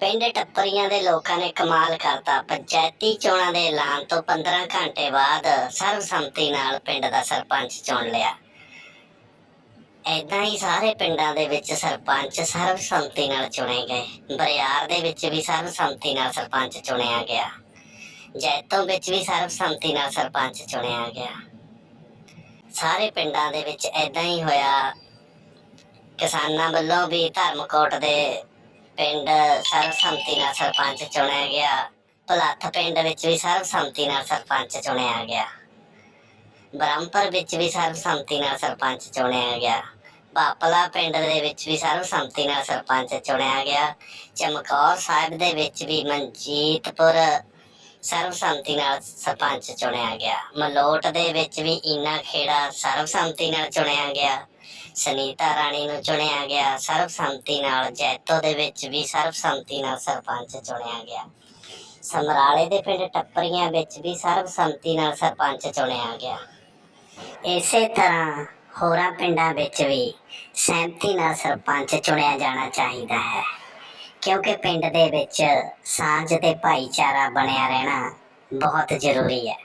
ਪਿੰਡ ਟੱਪਰੀਆਂ ਦੇ ਲੋਕਾਂ ਨੇ ਕਮਾਲ ਕਰਤਾ। ਪੰਚਾਇਤੀ ਚੋਣਾਂ ਦੇ ਐਲਾਨ ਤੋਂ 15 ਘੰਟੇ ਬਾਅਦ ਸਰਬਸੰਮਤੀ ਨਾਲ ਪਿੰਡ ਦਾ ਸਰਪੰਚ ਚੁਣ ਲਿਆ। ਏਦਾਂ ਹੀ ਸਾਰੇ ਪਿੰਡਾਂ ਦੇ ਵਿੱਚ ਸਰਪੰਚ ਸਰਬਸੰਮਤੀ ਨਾਲ ਚੁਣੇ ਗਏ। ਬਰਿਆਰ ਦੇ ਵਿੱਚ ਵੀ ਸਰਬਸੰਮਤੀ ਨਾਲ ਸਰਪੰਚ ਚੁਣਿਆ ਗਿਆ। ਜੈਤੋਂ ਵਿੱਚ ਵੀ ਸਰਬਸੰਮਤੀ ਨਾਲ ਸਰਪੰਚ ਚੁਣਿਆ ਗਿਆ। ਸਾਰੇ ਪਿੰਡਾਂ ਦੇ ਵਿੱਚ ਏਦਾਂ ਹੀ ਹੋਇਆ। ਕਿਸਾਨਾਂ ਵੱਲੋਂ ਵੀ ਧਰਮਕੋਟ ਦੇ ਪਿੰਡ ਸਰਬਸੰਮਤੀ ਨਾਲ ਸਰਪੰਚ ਚੁਣਿਆ ਗਿਆ। ਭਲੱਥ ਪਿੰਡ ਵਿੱਚ ਵੀ ਸਰਬਸੰਮਤੀ ਨਾਲ ਸਰਪੰਚ ਚੁਣਿਆ ਗਿਆ। ਬ੍ਰਹਮਪੁਰ ਵਿੱਚ ਵੀ ਸਰਬਸੰਮਤੀ ਨਾਲ ਸਰਪੰਚ ਚੁਣਿਆ ਗਿਆ। ਪਾਪਲਾ ਪਿੰਡ ਦੇ ਵਿੱਚ ਵੀ ਸਰਬਸੰਮਤੀ ਨਾਲ ਸਰਪੰਚ ਚੁਣਿਆ ਗਿਆ। ਚਮਕੌਰ ਸਾਹਿਬ ਦੇ ਵਿੱਚ ਵੀ ਮਨਜੀਤਪੁਰ ਸਰਬਸੰਮਤੀ ਨਾਲ ਸਰਪੰਚ ਚੁਣਿਆ ਗਿਆ। ਮਲੋਟ ਦੇ ਵਿੱਚ ਵੀ ਇਨਾ ਖੇੜਾ ਸਰਬਸੰਮਤੀ ਨਾਲ ਚੁਣਿਆ ਗਿਆ। ਸੁਨੀਤਾ ਰਾਣੀ ਨੂੰ ਚੁਣਿਆ ਗਿਆ। ਸਰਬਸੰਮਤੀ ਨਾਲ ਜੈਤੋ ਦੇ ਵਿੱਚ ਵੀ ਸਰਬਸੰਮਤੀ ਨਾਲ ਸਰਪੰਚ ਚੁਣਿਆ ਗਿਆ। ਸਮਰਾਲੇ ਦੇ ਪਿੰਡ ਟੱਪਰੀਆਂ ਵਿੱਚ ਵੀ ਸਰਬਸੰਮਤੀ ਨਾਲ ਸਰਪੰਚ ਚੁਣਿਆ ਗਿਆ। ਇਸੇ ਤਰ੍ਹਾਂ ਹੋਰਾਂ ਪਿੰਡਾਂ ਵਿੱਚ ਵੀ ਸਹਿਮਤੀ ਨਾਲ ਸਰਪੰਚ ਚੁਣਿਆ ਜਾਣਾ ਚਾਹੀਦਾ ਹੈ। ਕਿਉਂਕਿ ਪਿੰਡ ਦੇ ਵਿੱਚ ਸਾਂਝ ਤੇ ਭਾਈਚਾਰਾ ਬਣਿਆ ਰਹਿਣਾ ਬਹੁਤ ਜ਼ਰੂਰੀ ਹੈ।